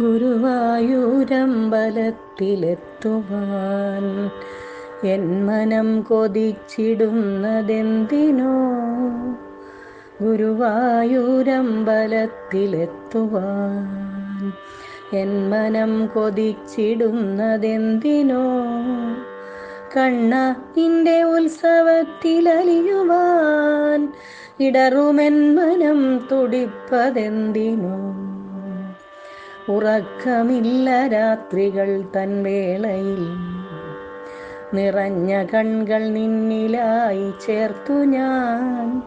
ഗുരുവായൂരമ്പലത്തിലെത്തുവാൻ N മനം കൊതിച്ചിടുന്നതെന്തിനോ? ഗുരുവായൂരമ്പലത്തിലെത്തുവാൻ N മനം കൊതിച്ചിടുന്നതെന്തിനോ? കണ്ണ നിന്റെ ഉത്സവത്തിലലിയുവാൻ ഇടറുമെൻ മനം തുടിപ്പതെന്തിനോ? ഉറക്കമില്ല രാത്രികൾ തൻ വേളയിൽ. നിറഞ്ഞ കൺകൾ നിന്നിലായി ചേർത്തു ഞാൻ.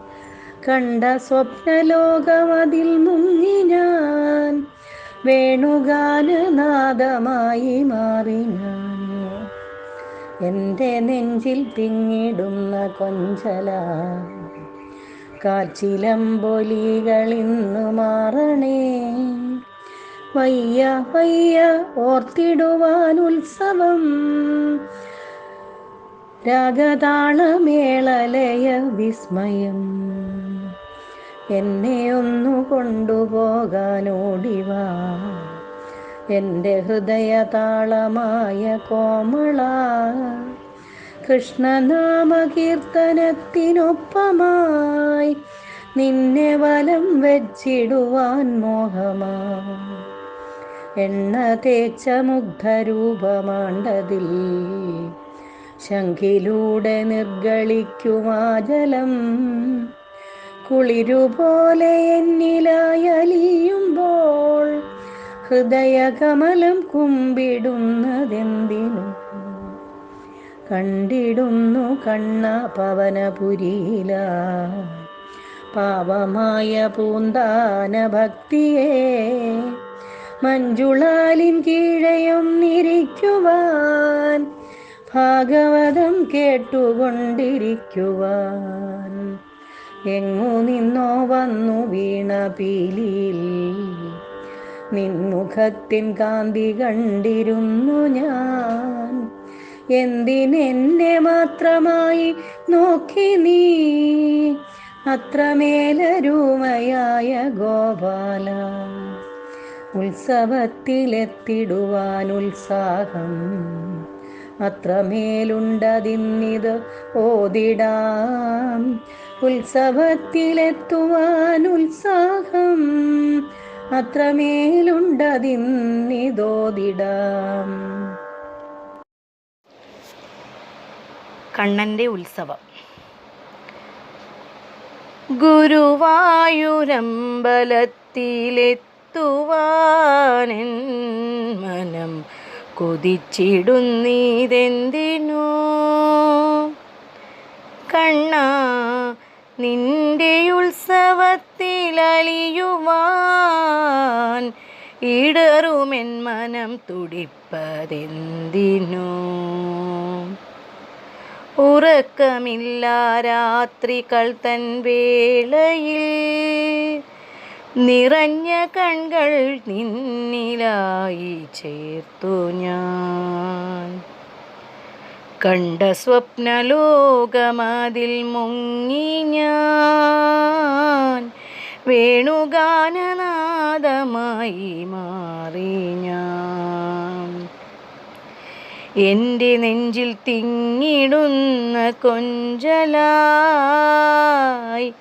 കണ്ട സ്വപ്നലോകമതിൽ മുങ്ങി ഞാൻ. വേണുഗാനനാദമായി മാറി ഞാൻ. എന്റെ നെഞ്ചിൽ തിങ്ങിടുന്ന കൊഞ്ചല. കാച്ചിലം പൊലികൾ ഇന്നു മാറണേ. വയ്യ വയ്യ ഓർത്തിടുവാൻ ഉത്സവം. രാഗതാളമേളലയ വിസ്മയം. എന്നെ ഒന്നു കൊണ്ടുപോകാൻ ഓടിവാ എന്റെ ഹൃദയതാളമായ കോമള. കൃഷ്ണനാമകീർത്തനത്തിനൊപ്പമായി നിന്നെ വലം വെച്ചിടുവാൻ മോഹമാ. എണ്ണ തേച്ച മുഗ്ധരൂപമാണ്ടതിൽ. ശംഖിലൂടെ നിർഗളിക്കുമാ ജലം കുളിരുപോലെ എന്നിലായലിയുമ്പോൾ ഹൃദയകമലം കുമ്പിടുന്നതെന്തിനു. കണ്ടിടുന്നു കണ്ണ പവനപുരിയില. പാവമായ പൂന്താന ഭക്തിയെ മഞ്ജുളാലിൻ കീഴയൊന്നിരിക്കുവാൻ ഭാഗവതം കേട്ടുകൊണ്ടിരിക്കുവാൻ. എങ്ങു നിന്നോ വന്നു വീണ പീലിയിൽ നിൻമുഖത്തിൻ കാന്തി കണ്ടിരുന്നു ഞാൻ. എന്തിനെന്നെ മാത്രമായി നോക്കി നീ? അത്രമേലരൂമയായ ഗോപാല. ഉത്സവത്തിലെത്തിടുവാൻ ഉത്സാഹം അത്രമേലുണ്ടതിന്നിത് ഓതിടാം. ഉത്സവത്തിലെത്തുവാൻ ഉത്സാഹം അത്രമേലുണ്ടതിന്നിതോതിടാം. കണ്ണന്റെ ഉത്സവം. ഗുരുവായൂരമ്പലത്തിലെത്തുവാനെൻ മനം കൊതിച്ചിടുന്നീതെന്തിനോ കണ്ണ നിന്റെ ഉത്സവത്തിലലിയുവാൻ ഇടറുമെൻ മനം തുടിപ്പതെന്തിനോ? ഉറക്കമില്ല രാത്രികൾ തൻ വേളയിൽ നിറഞ്ഞ കൺകൾ നിന്നിലായി ചേർത്തു ഞാൻ. കണ്ട സ്വപ്നലോകമതിൽ മുങ്ങി ഞാൻ. വേണുഗാനനാദമായി മാറി ഞാൻ. എന്റെ നെഞ്ചിൽ തിങ്ങിടുന്ന കൊഞ്ചലായി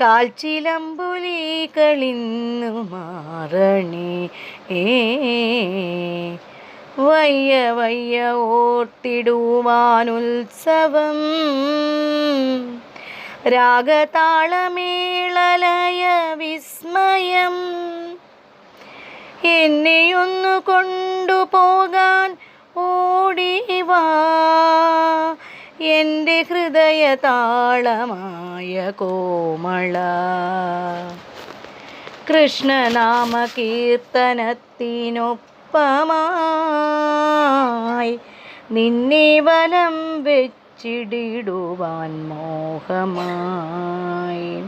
കാൽച്ചിലമ്പുലികളിന്നു മാറണേ. ഏ വയ്യ വയ്യ ഓർത്തിടുവാനുത്സവം. രാഗതാളമേളലയ വിസ്മയം. എന്നെയൊന്നു കൊണ്ടുപോകാൻ ഓടിവാ. എന്റെ ഹൃദയ താളമായ കോമള. കൃഷ്ണനാമ കീർത്തനത്തിനൊപ്പമായി നിന്നെ വലം വെച്ചിടിടുവാൻ മോഹമായി.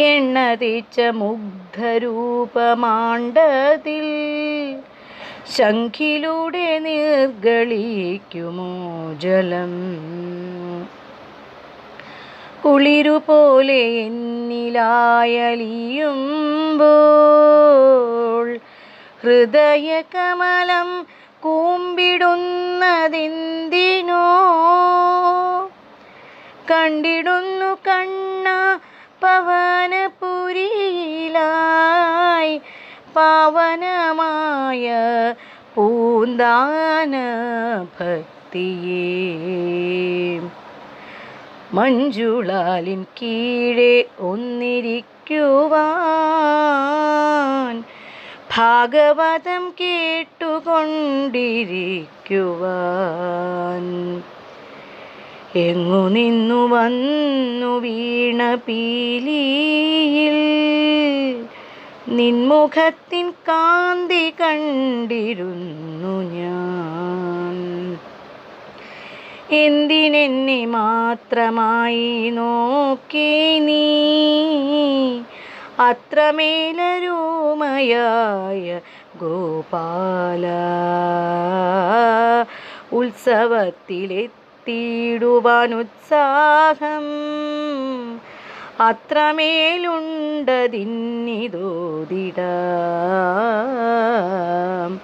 എണ്ണതിച്ച മുഗ്ധരൂപമാണ്ടതിൽ ശംഖിലൂടെ നിർഗളിക്കുമോ ജലം? കുളിരുപോലെ എന്നിലായലിയുമ്പോൾ ഹൃദയകമലം കൂമ്പിടുന്നതെന്തിനോ? കണ്ടിടുന്നു കണ്ണ പവനപുരിയിലായി പാവനമായ പൂന്താന ഭക്തിയേ. മഞ്ജുളാലിൻ കീഴെ ഒന്നിരിക്കുവാൻ ഭാഗവതം കേട്ടുകൊണ്ടിരിക്കുവാൻ. എങ്ങു നിന്നു വന്നു വീണ പീലിയിൽ നിൻമുഖത്തിൻ കാന്തി കണ്ടിരുന്നു ഞാൻ. എന്തിനെന്നെ മാത്രമായി നോക്കി നീ? അത്രമേലരൂമയായ ഗോപാല ഉത്സവത്തിലെത്തിയിടുവാൻ ഉത്സാഹം അത്രമേലുണ്ടതിന്നിതോതിടാം.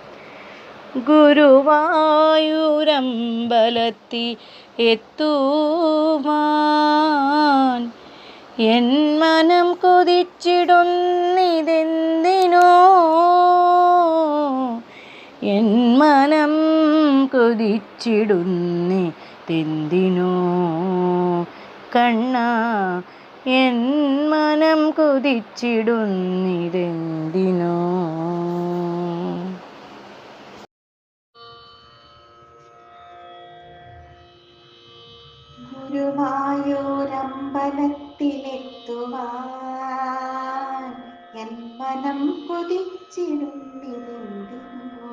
ഗുരുവായൂരമ്പലത്തി എത്തുവാൻ എൻ മനം കൊതിച്ചിടുന്നിതെന്തിനോ? എൻ മനം കൊതിച്ചിടുന്നിതെന്തിനോ? കണ്ണ എൻ മനം കുതിച്ചിടുന്നിതെന്തിനോ? ഗുരുവായൂരമ്പലത്തിലെത്തുവാൻ എൻ മനം കുതിച്ചിടുന്നിതെന്തിനോ?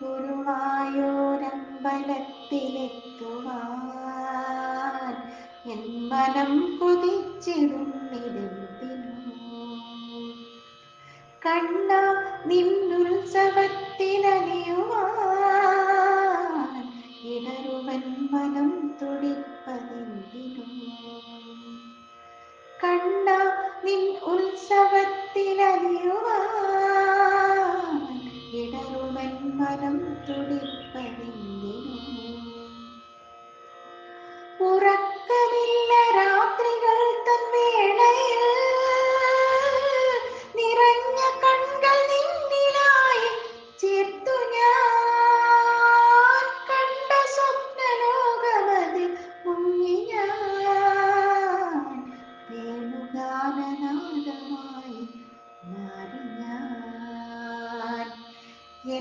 ഗുരുവായൂരമ്പലത്തിലെത്തുവാൻ മനം കൊതിച്ചിടുന്നിതെന്തിനോ? കണ്ണ നിന്നുത്സവത്തിലലിയുവാൻ ഇടറുവൻ മനം തുടിപ്പതെന്തിനും? കണ്ണ നിൻ ഉത്സവത്തിലലിയുവാൻ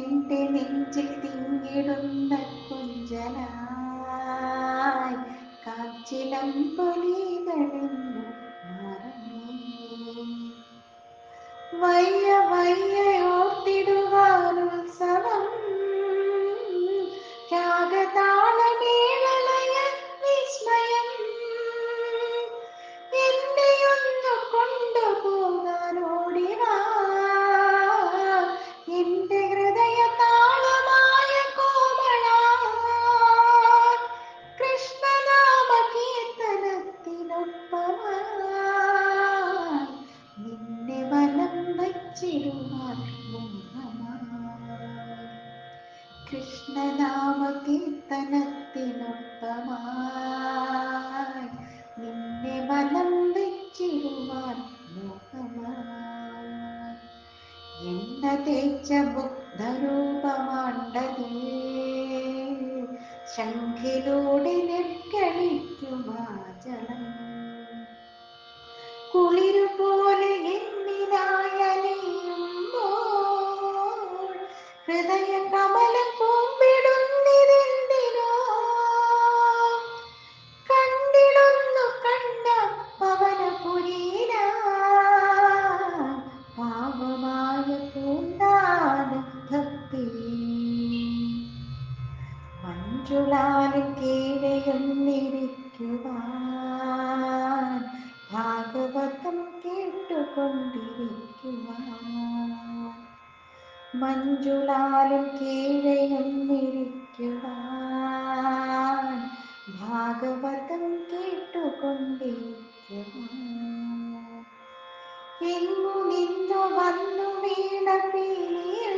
എന്റെ നെഞ്ചിൽ തിങ്ങിടുന്ന കുഞ്ചനായി കാച്ചിലം പൊലികളെന്നു വയ്യ വയ്യ ഓർത്തിടുവാൻ ശംഖിലൂടെ നെൽക്കളിക്കുമാ ഭാഗവതം കേട്ടുകൊണ്ടിരിക്കുക മഞ്ജുളാലും കീഴയൊന്നിരിക്കുവാൻ ഭാഗവതം കേട്ടുകൊണ്ടിരിക്കുക എങ്ങു നിന്നു വന്നു വീണ പീലിയിൽ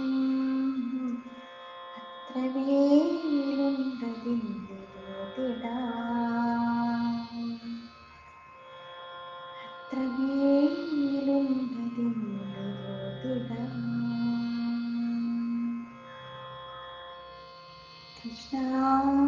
Shall